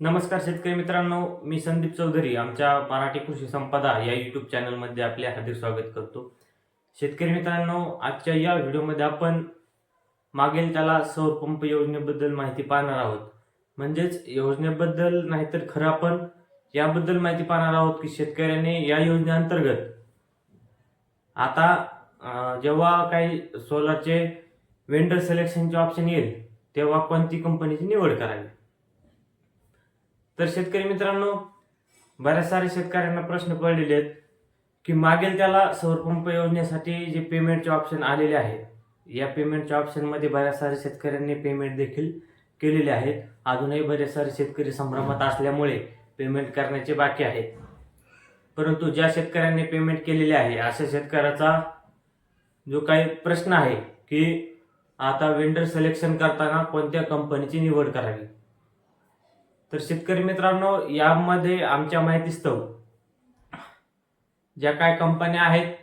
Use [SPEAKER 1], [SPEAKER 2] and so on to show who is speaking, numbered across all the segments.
[SPEAKER 1] नमस्कार शेतकरी मित्रांनो मी संदीप चौधरी आमच्या मराठी कृषी संपदा या यूट्यूब चॅनलमध्ये आपले हार्दिक स्वागत करतो. शेतकरी मित्रांनो आजच्या या व्हिडिओमध्ये आपण मागील त्याला सौर पंप योजनेबद्दल माहिती पाहणार आहोत. म्हणजेच योजनेबद्दल नाही तर खरं आपण याबद्दल माहिती पाहणार आहोत की शेतकऱ्याने या योजनेअंतर्गत आता जेव्हा काही सोलरचे वेंडर सिलेक्शनचे ऑप्शन येईल तेव्हा कोणती कंपनीची निवड करावी? तर शेतकरी मित्रांनो बऱ्याच सारे शेतकऱ्यांना प्रश्न पडलेले आहेत की मागेल त्याला सौरपंप योजनेसाठी जे पेमेंटचे ऑप्शन आलेले आहेत या पेमेंटच्या ऑप्शनमध्ये बऱ्याच सारे शेतकऱ्यांनी पेमेंट देखील केलेले आहेत. अजूनही बरेच सारे शेतकरी संभ्रमात असल्यामुळे पेमेंट करण्याचे बाकी आहेत. परंतु ज्या शेतकऱ्यांनी पेमेंट केलेले आहे अशा शेतकऱ्याचा जो काही प्रश्न आहे की आता वेंडर सिलेक्शन करताना कोणत्या कंपनीची निवड करावी? तर शेतकरी मित्रांनो यामध्ये आमच्या माहितीस्तव ज्या काय कंपन्या आहेत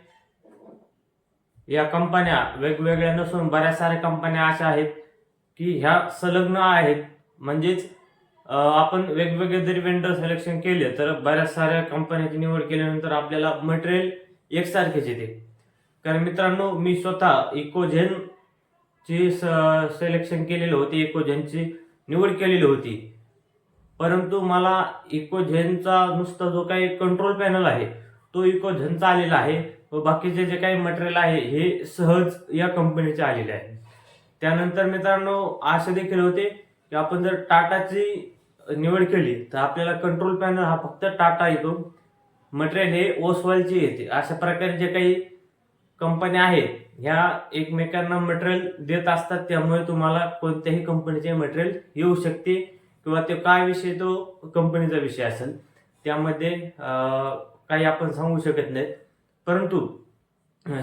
[SPEAKER 1] या कंपन्या वेगवेगळ्या नसून बऱ्याच साऱ्या कंपन्या अशा आहेत की ह्या संलग्न आहेत. म्हणजेच आपण वेगवेगळे जरी वेंडर सिलेक्शन केले तर बऱ्याच साऱ्या कंपन्याची निवड केल्यानंतर आपल्याला मटेरियल एकसारखेच येते. कारण मित्रांनो मी स्वतः इकोझेन ची सिलेक्शन केलेलं होते इकोझेनची निवड केलेली होती. परंतु मला इकोझेनचा नुसता जो काही कंट्रोल पॅनल आहे तो इकोझेनचा आलेला आहे. व बाकीचे जे काही मटेरियल आहे हे सहज या कंपनीचे आलेले आहे. त्यानंतर मित्रांनो असे देखील होते की आपण जर टाटाची निवड केली तर आपल्याला कंट्रोल पॅनल हा फक्त टाटा येतो. मटेरियल हे ओसवालचे येते. अशा प्रकारे जे काही कंपन्या आहेत ह्या एकमेकांना मटेरियल देत असतात त्यामुळे तुम्हाला कोणत्याही कंपनीचे मटेरियल येऊ शकते. किंवा ते काय विषय तो कंपनीचा विषय असेल. त्यामध्ये काही आपण सांगू शकत नाही परंतु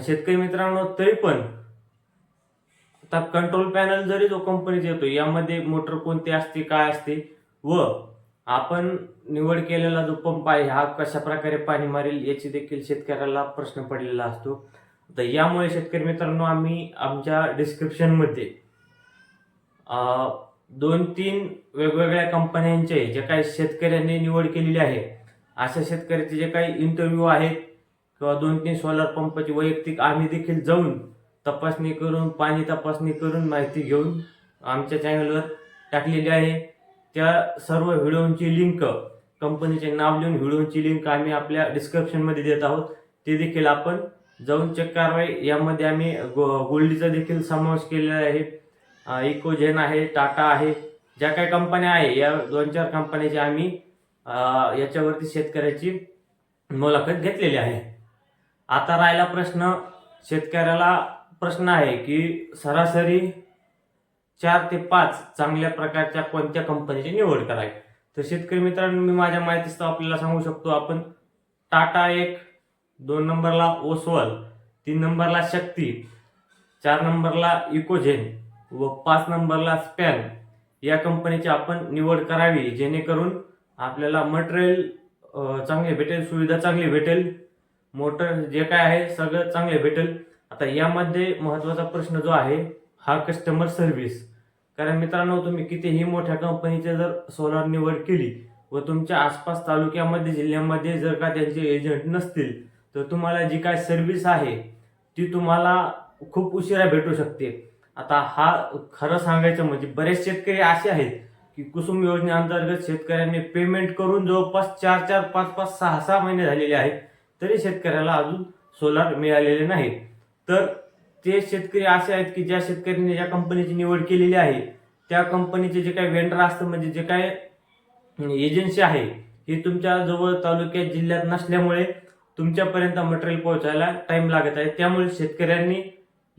[SPEAKER 1] शेतकरी मित्रांनो तरी पण आता कंट्रोल पॅनल जरी जो कंपनीचा येतो यामध्ये मोटर कोणती असते काय असते व आपण निवड केलेला जो पंप आहे हा कशा प्रकारे पाणी मारेल याची देखील शेतकऱ्याला प्रश्न पडलेला असतो. तर यामुळे शेतकरी मित्रांनो आम्ही आमच्या डिस्क्रिप्शनमध्ये दोन तीन वेगवेगळ्या कंपन्यांचे जे काही शेतकऱ्यांनी निवड केलेली आहे अशा शेतकऱ्याचे जे काही इंटरव्ह्यू आहेत किंवा दोन तीन सोलार पंपाची वैयक्तिक आम्ही देखील जाऊन तपासणी करून पाणी तपासणी करून माहिती घेऊन आमच्या चॅनलवर टाकलेली आहे. त्या सर्व व्हिडिओंची लिंक कंपनीचे नाव लिहून व्हिडिओंची लिंक आम्ही आपल्या डिस्क्रिप्शनमध्ये देत आहोत. ते देखील आपण जाऊन चेक करावे. यामध्ये आम्ही गो गोल्डीचा देखील समावेश केलेला आहे. इकोझेन आहे टाटा आहे ज्या काही कंपन्या आहे या दोन चार कंपन्याची आम्ही याच्यावरती शेतकऱ्याची मुलाखत घेतलेली आहे. आता राहिला प्रश्न शेतकऱ्याला प्रश्न आहे की सरासरी चार ते पाच चांगल्या प्रकारच्या कोणत्या कंपनीची निवड करावी? तर शेतकरी मित्रांनो मी माझ्या माहितीस्तव आपल्याला सांगू शकतो आपण टाटा एक दोन नंबरला ओसवल तीन नंबरला शक्ती चार नंबरला इकोझेन व पाच नंबरला स्पॅन या कंपनीची आपण निवड करावी जेणेकरून आपल्याला मटेरियल चांगले भेटेल सुविधा चांगली भेटेल मोटर जे काय आहे सगळं चांगले भेटेल. आता यामध्ये महत्त्वाचा प्रश्न जो आहे हा कस्टमर सर्व्हिस कारण मित्रांनो तुम्ही कितीही मोठ्या कंपनीचे जर सोलार निवड केली व तुमच्या आसपास तालुक्यामध्ये जिल्ह्यामध्ये जर का त्यांचे एजंट नसतील तर तुम्हाला जी काय सर्व्हिस आहे ती तुम्हाला खूप उशिरा भेटू शकते. आता हा खरं सांगायचं म्हणजे बरेच शेतकरी असे आहेत की कुसुम योजनेअंतर्गत शेतकऱ्यांनी पेमेंट करून जवळपास चार चार पाच पाच सहा सहा महिने झालेले आहेत. तरी शेतकऱ्याला अजून सोलार मिळालेले नाही तर ते शेतकरी असे आहेत की ज्या शेतकऱ्यांनी ज्या कंपनीची निवड केलेली आहे त्या कंपनीचे जे काही वेंडर असतं म्हणजे जे काय एजन्सी आहे ही तुमच्या जवळ तालुक्यात जिल्ह्यात नसल्यामुळे तुमच्यापर्यंत मटेरियल पोहोचायला टाईम लागत आहे. त्यामुळे शेतकऱ्यांनी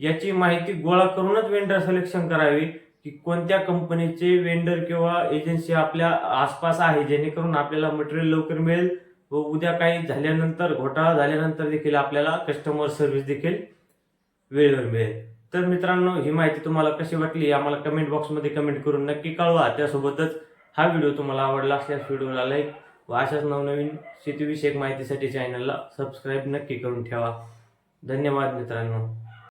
[SPEAKER 1] याची माहिती गोळा करूनच वेंडर सिलेक्शन करावी की कोणत्या कंपनीचे वेंडर किंवा एजन्सी आपल्या आसपास आहे जेणेकरून आपल्याला मटेरियल लवकर मिळेल व उद्या काही झाल्यानंतर घोटाळा झाल्यानंतर देखील आपल्याला कस्टमर सर्व्हिस देखील वेळेवर मिळेल. तर मित्रांनो ही माहिती तुम्हाला कशी वाटली आम्हाला कमेंट बॉक्समध्ये कमेंट करून नक्की कळवा. त्यासोबतच हा व्हिडिओ तुम्हाला आवडला असल्यास व्हिडिओला लाईक व अशाच नवनवीन शेतीविषयक माहितीसाठी चॅनलला सबस्क्राईब नक्की करून ठेवा. धन्यवाद मित्रांनो.